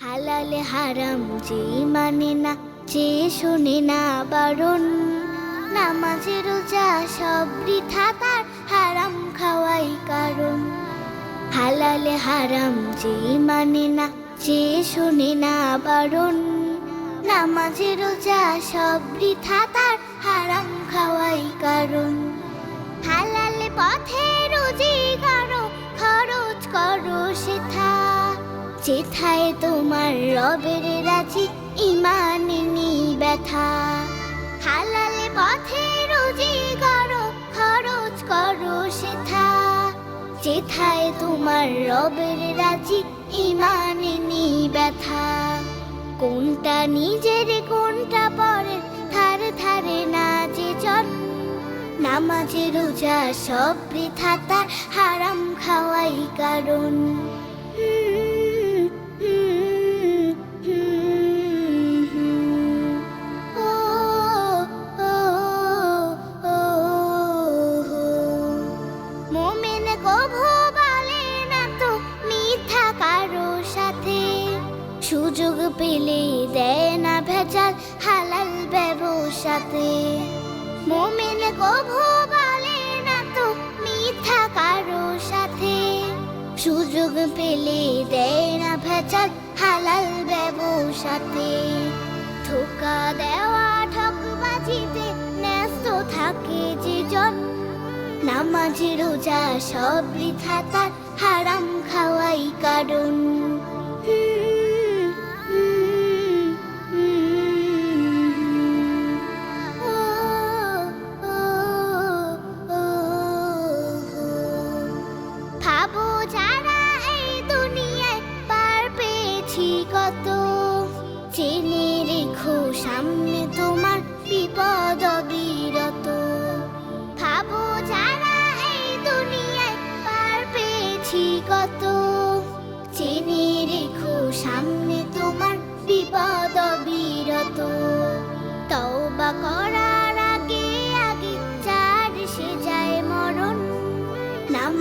হালালে হারাম যে মানে না, যে শুনে না বারণ। নামাজে, রোজা সব বৃথা, তার হারাম খাওয়াই কারণ। হালালে হারাম যে মানে না, যে শুনে না বারণ। নামাজে, রোজা সব বৃথা, তার হারাম খাওয়াই কারণ। হালালে পথে যেথায় তোমার রবের রাজি ইমানে নি ব্যথা। হালালে পথে রুজি করো, খরচ করো সেথা। যেথায় তোমার রবের রাজি ইমানে নি ব্যথা। কোনটা নিজের, কোনটা পরের ধারে ধারে না যে জন নামাজে রোজা সব বৃথা তার হারাম খাওয়াই কারণ। কভু বলে না তো মিথ্যা কারও সাথে। সুযোগ পেলে দেয় না ভেজাল হালাল ব্যবসাতে। মোমেন কভু বলে না তো মিথ্যা কারও সাথে। সুযোগ পেলে দেয় না ভেজাল হালাল ব্যবসাতে। ধোকা দেওয়া ঠকবাজিতে ন্যস্ত থাকে যে জন নামাজ রোজা সব বৃথা, তার হারাম খাওয়াই কারণ। ভাবো যারা এই দুনিয়ায় পার পেয়েছি কত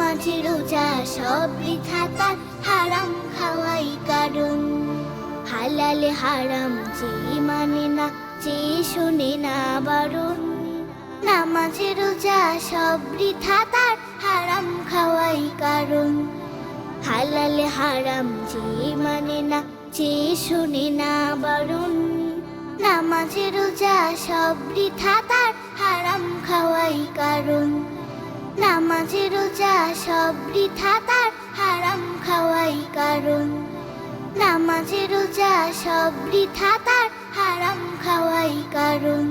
নামাজ রোজা সব বৃথা তার হারাম খাওয়াই কারণ। হালালে হারাম যে মানে না, যে শুনে না বারণ। নামাজ রোজা সব বৃথা, তার হারাম খাওয়াই কারণ। হালালে হারাম যে মানে না, যে শুনে না বারণ। নামাজ রোজা সব বৃথা, তার হারাম খাওয়াই কারণ। নামাজ রোজা সব বৃথা, তার হারাম খাওয়াই কারণ। নামাজ রোজা সব বৃথা, তার হারাম খাওয়াই কারণ।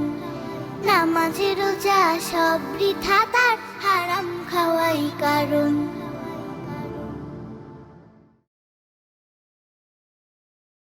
নামাজ রোজা সব বৃথা, তার হারাম খাওয়াই